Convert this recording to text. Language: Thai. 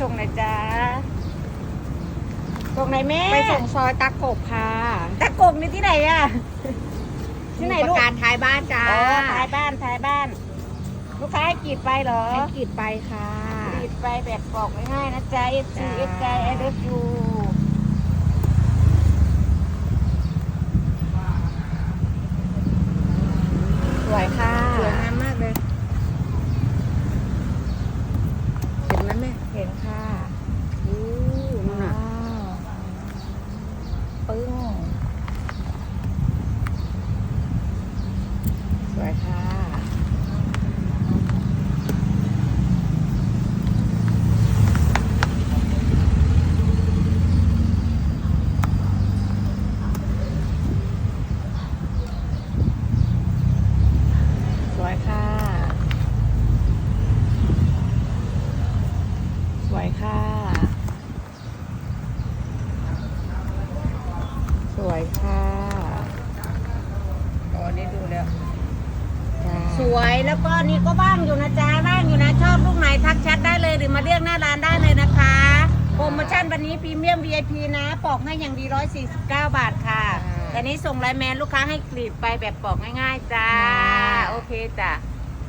ส่งหน่อยจ้าส่งไหนแม่ไปส่งซอยตะกบค่ะตะกกนี่ที่ไหนอะที่ไหนปลูกระการท้ายบ้านจ้าอ๋อท้ายบ้านท้ายบ้าน ลูกค้าให้กรีดไปเหรอให้กรีดไปค่ะกรีดไปแบบปอกง่ายๆนะจ๊ะ F C จ้า F ใจ I love you สวยค่ะ สวยงามมากเลย เห็นไหมแม่เห็น ค่ะ อู้นู่นน่ะ ว้าวปึ้ง สวยค่ะ สวยค่ะ ส วยค่ะ สวยค่ะอ๋อนี่ดูแล้วจ้าสวยแล้วก็นี่ก็ว่างอยู่นะจ๊ะว่างอยู่นะชอบลูกไหนทักแชทได้เลยหรือมาเรียกหน้าร้านได้เลยนะคะโปรโมชั่นวันนี้พรีเมียม VIP นะปอกให้อย่างดี 149 บาทค่ะ แต่นี้ส่งไลน์แมนลูกค้าให้กรีดไปแบบปอกง่ายๆจ้า โอเคจ้ะ